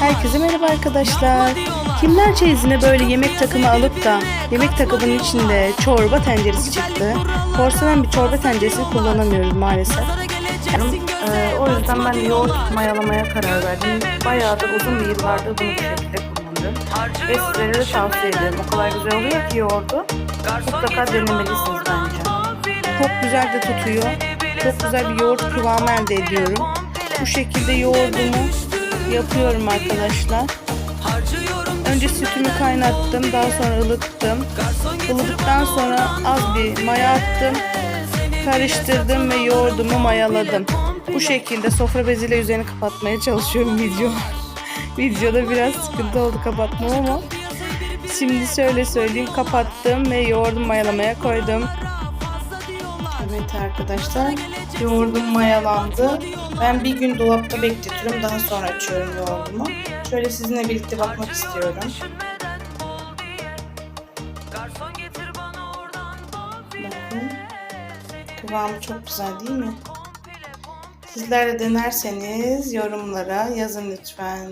Herkese merhaba arkadaşlar. Kimler çeyizine böyle yemek takımı alıp da yemek takımının içinde çorba tenceresi çıktı. Porselen bir çorba tenceresini kullanamıyoruz maalesef. Ee, o yüzden ben yoğurt mayalamaya karar verdim. Bayağı da uzun bir yıllardır bunu bu şekilde kullanıyorum. Ve sizlere de tavsiye ederim. O kadar güzel oluyor ki yoğurdu. Mutlaka denemelisiniz bence. Çok güzel de tutuyor. Çok güzel bir yoğurt kıvamı elde ediyorum. Bu şekilde yoğurdumu yapıyorum arkadaşlar. Önce sütümü kaynattım. Daha sonra ılıttım. Ilıdıktan sonra az bir maya attım. Karıştırdım ve yoğurdumu mayaladım. Bu şekilde sofra beziyle üzerini kapatmaya çalışıyorum video. Videoda biraz sıkıntı oldu kapatmam ama şimdi şöyle söyleyeyim kapattım ve yoğurdumu mayalamaya koydum. Evet arkadaşlar yoğurdum mayalandı. Ben bir gün dolapta bekletiyorum daha sonra açıyorum yoğurdumu. Şöyle sizinle birlikte bakmak istiyorum. Bakın. Kıvamı çok güzel değil mi? Sizler de denerseniz yorumlara yazın lütfen.